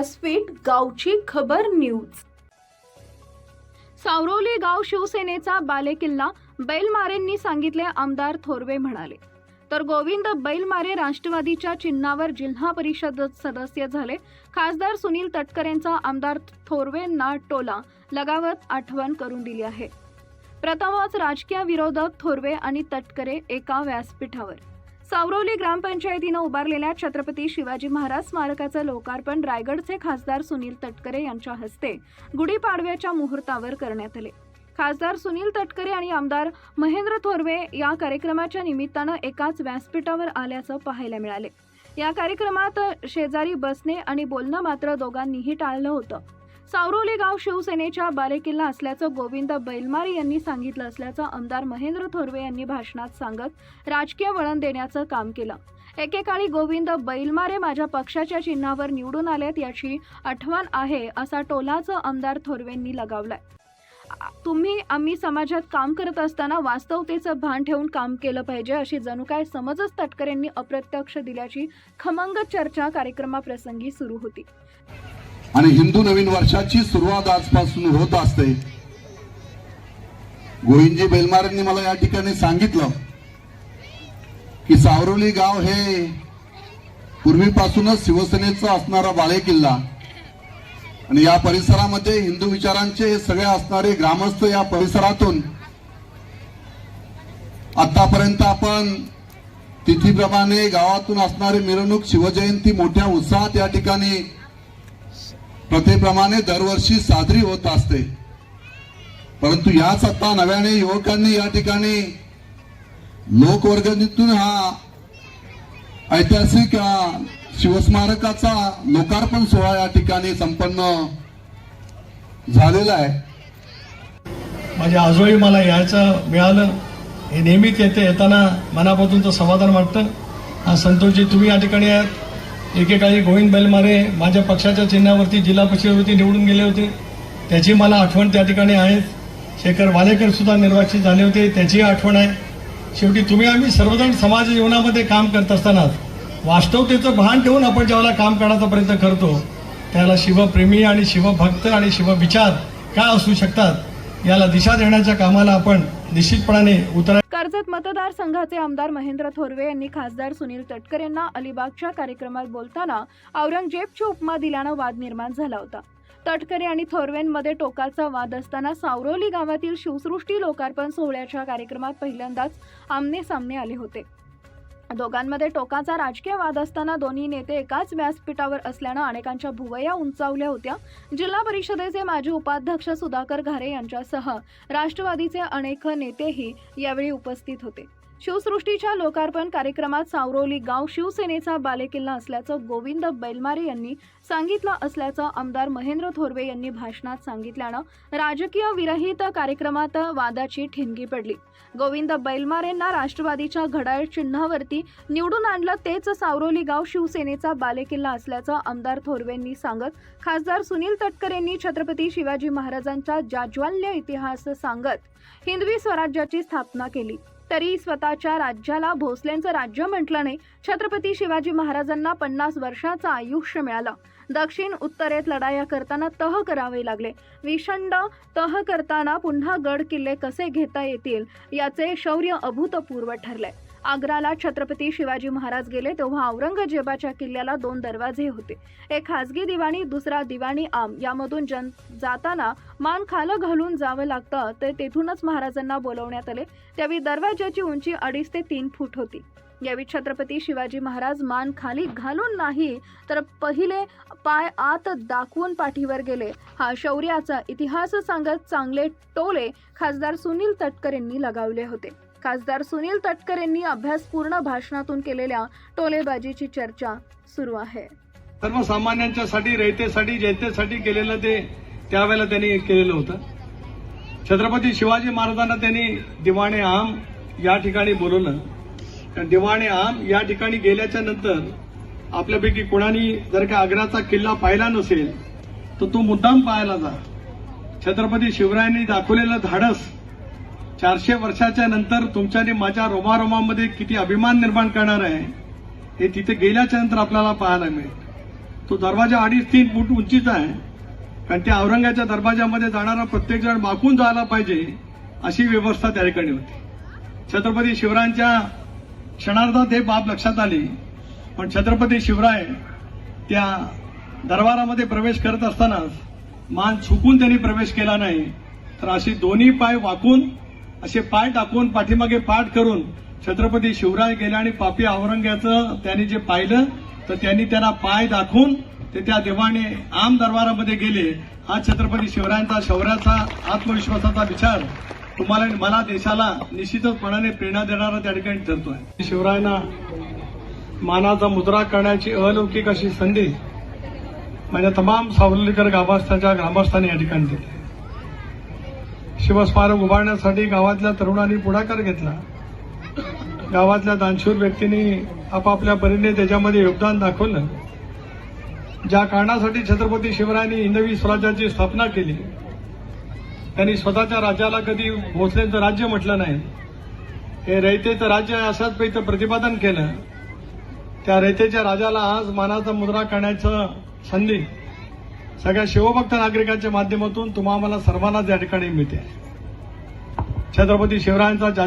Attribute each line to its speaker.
Speaker 1: व्यासपीठ गावची खबर न्यूज. सावरोली गाव शिवसेनेचा बालेकिल्ला बैलमारेंनी सांगितले आमदार थोरवे म्हणाले. तर गोविंद बैलमारे राष्ट्रवादीच्या चिन्हावर जिल्हा परिषद सदस्य झाले. खासदार सुनील तटकरेंचा आमदार थोरवेंना टोला लगावत आठवण करून दिली आहे. प्रथमच राजकीय विरोधक थोरवे आणि तटकरे एका व्यासपीठावर. सावरवली ग्रामपंचायतीनं उभारलेल्या छत्रपती शिवाजी महाराज स्मारकाचं लोकार्पण रायगडचे खासदार सुनील तटकरे यांच्या हस्ते गुढीपाडव्याच्या मुहूर्तावर करण्यात आले. खासदार सुनील तटकरे आणि आमदार महेंद्र थोरवे या कार्यक्रमाच्या निमित्तानं एकाच व्यासपीठावर आल्याचं पाहायला मिळाले. या कार्यक्रमात शेजारी बसणे आणि बोलणं मात्र दोघांनीही टाळलं होतं. सावरोली गाव शिवसेनेच्या बालेकिल्ला असल्याचं गोविंद बैलमारी यांनी सांगितलं असल्याचं आमदार महेंद्र थोरवे यांनी भाषणात सांगत राजकीय वळण देण्याचं काम केलं. एकेकाळी गोविंद बैलमारे माझ्या पक्षाच्या चिन्हावर निवडून आलेत याची आठवण आहे असा टोलाचं आमदार थोरवेंनी लगावलाय. तुम्ही आम्ही समाजात काम करत असताना वास्तवतेचं भान ठेवून काम केलं पाहिजे अशी जणू काय समजच तटकरेंनी अप्रत्यक्ष दिल्याची खमंग चर्चा कार्यक्रमाप्रसंगी सुरू होती.
Speaker 2: आणि हिंदू नवीन वर्षाची सुरुवात आजपासून होत असते. गोविंदजी बेलमारेंनी मला या ठिकाणी सांगितलं की सावरोली गाव हे पूर्वीपासूनच शिवसेनेचा असणारा बालेकिल्ला आणि या परिसरामध्ये हिंदू विचारांचे सगळे असणारे ग्रामस्थ या परिसरातून आतापर्यंत आपण तिथीप्रमाणे गावातून असणारी मिरवणूक शिवजयंती मोठ्या उत्साहात या ठिकाणी प्रथेप्रमाणे दरवर्षी साजरी होत असते. परंतु याच आता नव्याने युवकांनी या ठिकाणी लोकवर्गणीतून हा ऐतिहासिक शिवस्मारकाचा लोकार्पण सोहळा या ठिकाणी संपन्न झालेला आहे.
Speaker 3: माझ्या आजोळी मला यायचं मिळालं. हे नेहमीच येते येताना मनापासूनचं समाधान वाटतं. हा संतोषजी तुम्ही या ठिकाणी आहात. एकेकाळी गोविंद बैलमारे माझ्या पक्षाच्या चिन्हावरती जिल्हा परिषदेवरती निवडून गेले होते. त्याची मला आठवण त्या ठिकाणी आहे. शेखर वालेकर सुद्धा निर्वाचित झाले होते. त्याची आठवण आहे. शेवटी तुम्ही आम्ही सर्वजण समाज जीवनामध्ये काम करत असताना वास्तवतेचं भान ठेवून आपण ज्यावेळेला काम करण्याचा प्रयत्न करतो त्याला शिवप्रेमी आणि शिवभक्त आणि शिवविचार काय असू शकतात याला दिशा देण्याच्या कामाला आपण निश्चितपणाने उतरा
Speaker 1: कर्जत मतदारसंघाचे आमदार महेंद्र थोरवे यांनी खासदार सुनील तटकर यांना अलिबागच्या कार्यक्रमात बोलताना औरंगजेबची उपमा दिल्यानं वाद निर्माण झाला होता. तटकरे आणि थोरवेंमध्ये टोकाचा वाद असताना सावरोली गावातील शिवसृष्टी लोकार्पण सोहळ्याच्या कार्यक्रमात पहिल्यांदाच आमने सामने आले होते. दोघांमध्ये टोकाचा राजकीय वाद असताना दोन्ही नेते एकाच व्यासपीठावर असल्यानं अनेकांच्या भुवया उंचावल्या होत्या. जिल्हा परिषदेचे माजी उपाध्यक्ष सुधाकर घारे यांच्यासह राष्ट्रवादीचे अनेक नेतेही यावेळी उपस्थित होते. शिवसृष्टीच्या लोकार्पण कार्यक्रमात सावरोली गाव शिवसेनेचा बालेकिल्ला असल्याचं गोविंद बैलमारे यांनी सांगितलं असल्याचं आमदार महेंद्र थोरवे यांनी भाषणात सांगितल्यानं राजकीय विरहित कार्यक्रमात वादाची ठिणगी पडली. गोविंद बैलमारेंना राष्ट्रवादीच्या घड्याळ चिन्हावरती निवडून आणलं तेच सावरोली गाव शिवसेनेचा बालेकिल्ला असल्याचं आमदार थोरवेंनी सांगत खासदार सुनील तटकर यांनी छत्रपती शिवाजी महाराजांचा जाज्वल्य इतिहास सांगत हिंदवी स्वराज्याची स्थापना केली. तरी स्वतःच्या राज्याला भोसलेंचं राज्य म्हटलं नाही छत्रपती शिवाजी महाराजांना पन्नास वर्षाचं आयुष्य मिळालं. दक्षिण उत्तरेत लढाया करताना तह करावे लागले. विषंड तह करताना पुन्हा गड किल्ले कसे घेता येतील याचे शौर्य अभूतपूर्व ठरले आग्राला छत्रपती शिवाजी महाराज गेले तेव्हा औरंगजेबाच्या किल्ल्याला दोन दरवाजे होते. एक खासगी दिवाणी दुसरा दिवाणी आम. यामधून जन जाताना मान खालं घालून जावं लागतं ते तेथूनच महाराजांना बोलवण्यात आले. त्यावेळी दरवाजाची उंची अडीच ते तीन फूट होती. यावेळी छत्रपती शिवाजी महाराज मान खाली घालून नाही तर पहिले पाय आत दाखवून पाठीवर गेले. हा शौर्याचा इतिहास सांगत चांगले टोले खासदार सुनील तटकरेंनी लगावले होते. खासदार सुनील तटकर यांनी अभ्यासपूर्ण भाषणातून केलेल्या टोलेबाजीची चर्चा सुरू आहे.
Speaker 3: सर्वसामान्यांच्यासाठी रयतेसाठी जनतेसाठी केलेलं ते त्यावेळेला त्यांनी केलेलं होतं. छत्रपती शिवाजी महाराजांना त्यांनी दिवाणे आम या ठिकाणी बोलवलं. कारण दिवाणे आम या ठिकाणी गेल्याच्यानंतर आपल्यापैकी कोणानी जर का आग्राचा किल्ला पाहिला नसेल तर तो मुद्दाम पाहायला जा. छत्रपती शिवरायांनी दाखवलेलं धाडस चारशे वर्षाच्या नंतर तुमच्याने माझ्या रोमारोमामध्ये किती अभिमान निर्माण करणार आहे हे तिथे गेल्याच्यानंतर आपल्याला पाहायला मिळेल. तो दरवाजा अडीच तीन फूट उंचीचा आहे. कारण त्या औरंगाच्या दरवाजामध्ये जाणारा प्रत्येक जण माकून जायला पाहिजे अशी व्यवस्था त्या ठिकाणी होती. छत्रपती शिवरायांच्या क्षणार्धात हे बाब लक्षात आली. पण छत्रपती शिवराय त्या दरबारामध्ये प्रवेश करत असतानाच मान चुकून त्यांनी प्रवेश केला नाही. तर अशी दोन्ही पाय वाकून असे पाय टाकून पाठीमागे पाठ करून छत्रपती शिवराय गेले आणि पापी औरंग्याचं त्यांनी जे पाहिलं तर त्यांनी त्यांना पाय दाखवून ते त्या देवाने आम दरबारामध्ये गेले. हा छत्रपती शिवरायांचा शौर्याचा आत्मविश्वासाचा विचार तुम्हाला मला देशाला निश्चितपणाने प्रेरणा देणारा त्या ठिकाणी ठरतोय. शिवरायांना मानाचा मुद्रा करण्याची अलौकिक अशी संधी माझ्या तमाम सावलीकर गाभास्थाच्या ग्रामस्थांनी या ठिकाणी दिली. शिवस्मारक उभारण्यासाठी गावातल्या तरुणांनी पुढाकार घेतला. गावातल्या दानशूर व्यक्तींनी आपापल्या परीने त्याच्यामध्ये योगदान दाखवलं. ज्या कारणासाठी छत्रपती शिवरायांनी हिंदवी स्वराज्याची स्थापना केली. त्यांनी स्वतःच्या राज्याला कधी भोसलेचं राज्य म्हटलं नाही. हे रयतेचं राज्य आहे असंच पैकी प्रतिपादन केलं. त्या रयतेच्या राजाला आज मानाचा मुद्रा करण्याचं संधी सगळ्या शिवभक्त नागरिकांच्या माध्यमातून तुम्हाला सर्वांनाच या ठिकाणी मिळते. छत्रपती शिवरायांचा जा